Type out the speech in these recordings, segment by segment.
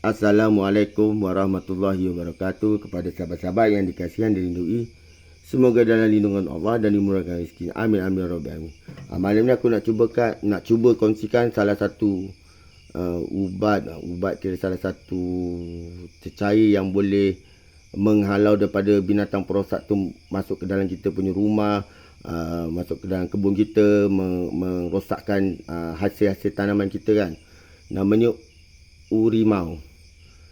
Assalamualaikum warahmatullahi wabarakatuh kepada sahabat-sahabat yang dikasihan dirindui. Semoga dalam lindungan Allah dan dimurahkan rezeki. Amin amin ya rabbal alamin. Ah, malam ni aku nak cuba kan, nak cuba kongsikan salah satu uh, ubat, ubat kira salah satu cecair yang boleh menghalau daripada binatang perosak tu masuk ke dalam kita punya rumah, uh, masuk ke dalam kebun kita, merosakkan uh, hasil-hasil tanaman kita kan. Namanya urimau.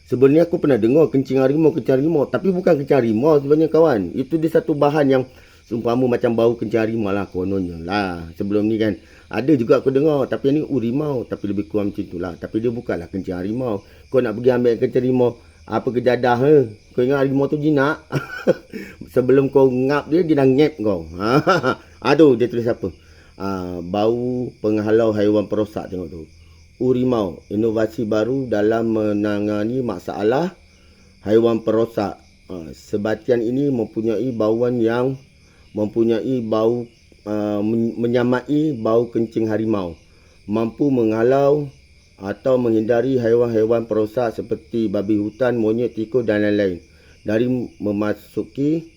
Sebenarnya aku pernah dengar kencing harimau, kencing harimau. Tapi bukan kencing harimau sebenarnya kawan. Itu dia satu bahan yang seumpama macam bau kencing harimau lah kononnya lah. Sebelum ni kan. Ada juga aku dengar. Tapi ni urimau. Tapi lebih kurang macam tu lah. Tapi dia bukanlah kencing harimau. Kau nak pergi ambil kencing harimau. Apa kejadah eh? Kau ingat harimau tu jinak? Sebelum kau ngap dia, dia dah ngap kau. Aduh, dia tulis apa? Uh, bau penghalau haiwan perosak tengok tu. Urimau, inovasi baru dalam menangani masalah haiwan perosak. Uh, sebatian ini mempunyai bauan yang mempunyai bau uh, menyamai bau kencing harimau. Mampu menghalau atau menghindari haiwan-haiwan perosak seperti babi hutan, monyet, tikus dan lain-lain dari memasuki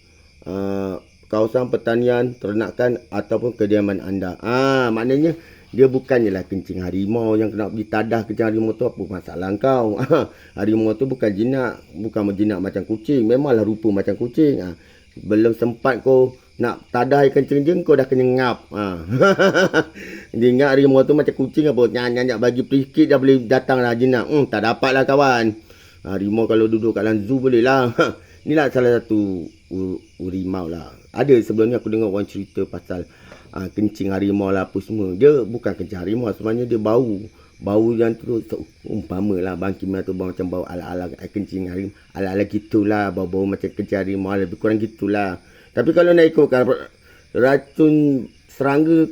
uh, kawasan pertanian, ternakan ataupun kediaman anda. Ah, maknanya dia bukannya lah kencing harimau yang kena pergi tadah kencing harimau tu apa masalah kau. harimau tu bukan jinak, bukan menjinak macam kucing. Memanglah rupa macam kucing. Ha. Belum sempat kau nak tadah kencing kau dah kena ngap. Ha. dia ingat harimau tu macam kucing apa. Nyanyak-nyanyak bagi sikit dah boleh datang lah jinak. Hmm, tak dapat lah kawan. Harimau kalau duduk kat dalam zoo boleh lah. Inilah salah satu urimau lah. Ada sebelum ni aku dengar orang cerita pasal uh, kencing harimau lah apa semua. Dia bukan kencing harimau sebenarnya dia bau. Bau yang tu umpama lah Bang Kimia tu bau macam bau ala-ala kencing harimau. Ala-ala gitulah bau-bau macam kencing harimau lebih kurang gitulah. Tapi kalau nak ikutkan racun serangga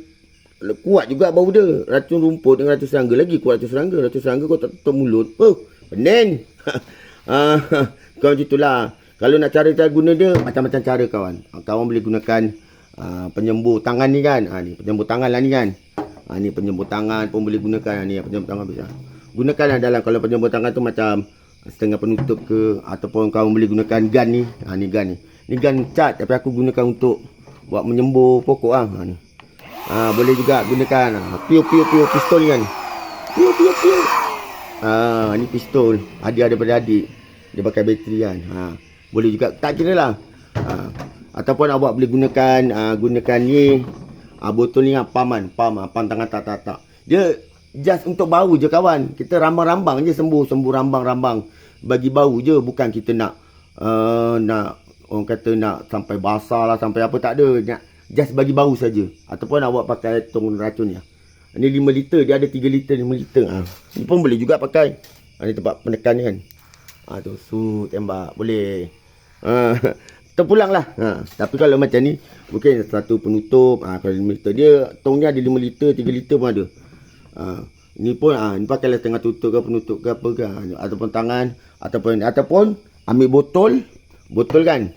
kuat juga bau dia. Racun rumput dengan racun serangga lagi kuat racun serangga. Racun serangga kau tak tutup mulut. Oh, pening. ah, kau macam itulah. Kalau nak cara-cara guna dia macam-macam cara kawan. Kawan boleh gunakan Ah, penyembuh tangan ni kan. Ha, ni penyembuh tangan lah ni kan. Ha, ni penyembuh tangan pun boleh gunakan. Ha, ni penyembuh tangan bisa. Gunakanlah dalam kalau penyembuh tangan tu macam setengah penutup ke ataupun kau boleh gunakan gun ni. Ha, ni gun ni. Ni gun cat tapi aku gunakan untuk buat menyembuh pokok ah. Ha, ni. Ha, boleh juga gunakan ha, piu piu piu pistol kan. Piu piu piu. Ha, ni pistol. Adik daripada adik. Dia pakai bateri kan. Ha, boleh juga tak kira lah. Ha, Ataupun awak boleh gunakan uh, gunakan ni uh, botol ni paman, pam, uh, pam tangan tak tak tak. Dia just untuk bau je kawan. Kita rambang-rambang je sembuh, sembuh rambang-rambang. Bagi bau je bukan kita nak uh, nak orang kata nak sampai basah lah sampai apa tak ada. Nak just bagi bau saja. Ataupun awak pakai tong racun ni. Ini 5 liter, dia ada 3 liter, 5 liter. Ha. Ini pun boleh juga pakai. Ha, ini tempat penekan ni kan. Ha, tu, su, tembak. Boleh. Ha. terpulang lah. Ha. Tapi kalau macam ni, mungkin satu penutup. Ha, kalau 5 liter. Dia, tongnya ada 5 liter, 3 liter pun ada. Ha. Ni pun, ha, ni pakailah tengah tutup ke, penutup ke apa ke. Ha. Ataupun tangan. Ataupun, ataupun ambil botol. Botol kan.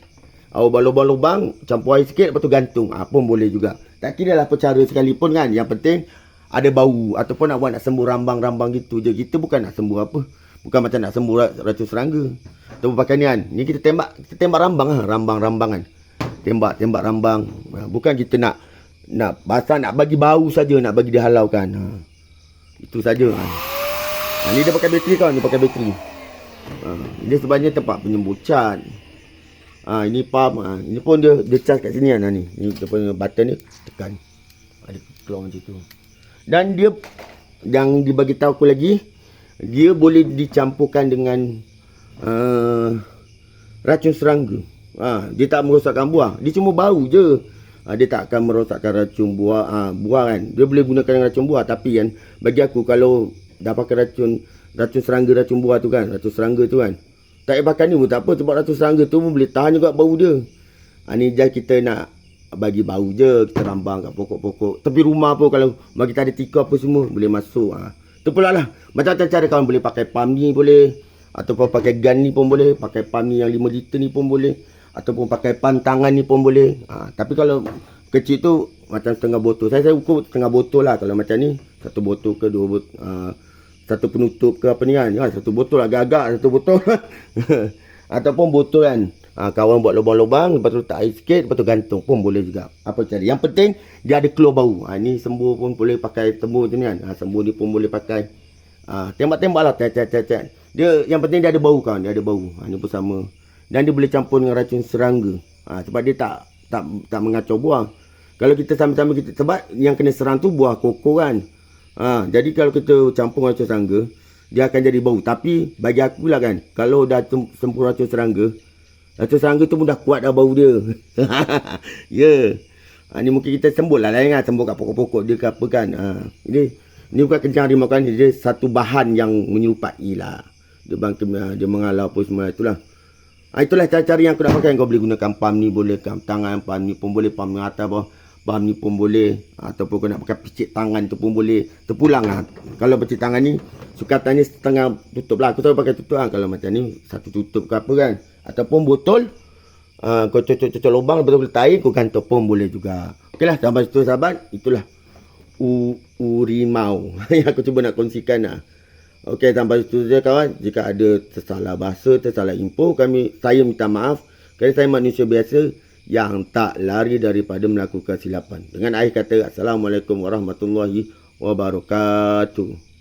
Awak balubang-lubang, campur air sikit, lepas tu gantung. Ha, pun boleh juga. Tak kira lah apa cara sekalipun kan. Yang penting, ada bau. Ataupun awak nak sembuh rambang-rambang gitu je. Kita bukan nak sembuh apa. Bukan macam nak sembuh racun serangga. Tembak pakai ni kita tembak kita tembak rambang ah, rambang-rambang kan. Tembak tembak rambang. Ha, bukan kita nak nak basah nak bagi bau saja nak bagi dia halau kan. Ha. Itu saja kan. Ha, ni dia pakai bateri kan, ni pakai bateri. Ha, ini sebabnya tempat penyembuh cat. Ha, ini pump. Ha, ini pun dia dia charge kat sini kan. Ha, ni. Ni dia punya button ni tekan. Ada keluar macam tu. Dan dia yang dibagi tahu aku lagi dia boleh dicampurkan dengan uh, racun serangga. Ha, dia tak merosakkan buah. Dia cuma bau je. Ha, dia tak akan merosakkan racun buah. Ha, buah kan. Dia boleh gunakan racun buah. Tapi kan, bagi aku kalau dah pakai racun racun serangga, racun buah tu kan. Racun serangga tu kan. Tak payah pakai ni pun tak apa. Sebab racun serangga tu pun boleh tahan juga bau dia. Ha, ni je kita nak bagi bau je. Kita rambang kat pokok-pokok. Tapi rumah pun kalau bagi tak ada tika apa semua, boleh masuk. Ha. Tu pula lah. Macam-macam cara kawan boleh pakai pump ni boleh. Ataupun pakai gun ni pun boleh. Pakai pump ni yang 5 liter ni pun boleh. Ataupun pakai pump tangan ni pun boleh. Ha, tapi kalau kecil tu macam setengah botol. Saya saya ukur setengah botol lah kalau macam ni. Satu botol ke dua botol. Uh, satu penutup ke apa ni kan. Ha, satu botol agak-agak satu botol. Ataupun botol kan. Ha, kawan buat lubang-lubang, lepas tu letak air sikit, lepas tu gantung pun boleh juga. Apa cari. Yang penting, dia ada keluar bau. Ha, ni sembuh pun boleh pakai tembur macam ni kan. Ha, sembuh ni pun boleh pakai. Ha, tembak-tembak lah. Cat, cat, cat, cat. Dia, yang penting dia ada bau kan. Dia ada bau. Ha, ni pun sama. Dan dia boleh campur dengan racun serangga. Ha, sebab dia tak tak tak mengacau buah. Kalau kita sama-sama kita sebab yang kena serang tu buah koko kan. Ha, jadi kalau kita campur racun serangga, dia akan jadi bau. Tapi bagi aku lah kan, kalau dah sempur racun serangga, Racun serangga tu pun dah kuat dah bau dia. ya. Ha, ni mungkin kita sembul lah lain kan. Sembul kat pokok-pokok dia ke apa kan. Ha, ini, ini bukan kencang harimau kan. Dia satu bahan yang menyerupai lah. Dia, bangkit, dia mengalau apa semua itulah. Ha, itulah cara-cara yang aku nak pakai. Kau boleh gunakan pam ni boleh. Kan. Tangan pam ni pun boleh. Pam ni atas bawah. Pam ni pun boleh. Ataupun kau nak pakai picit tangan tu pun boleh. Terpulang lah. Kalau picit tangan ni. Sukatan ni setengah tutup lah. Aku tahu pakai tutup lah. Kalau macam ni. Satu tutup ke apa kan ataupun botol uh, kau cocok-cocok lubang betul-betul air kau gantung pun boleh juga okeylah sampai situ sahabat itulah u urimau yang aku cuba nak kongsikan lah okey sampai situ saja kawan jika ada tersalah bahasa tersalah info kami saya minta maaf kerana saya manusia biasa yang tak lari daripada melakukan silapan. Dengan akhir kata assalamualaikum warahmatullahi wabarakatuh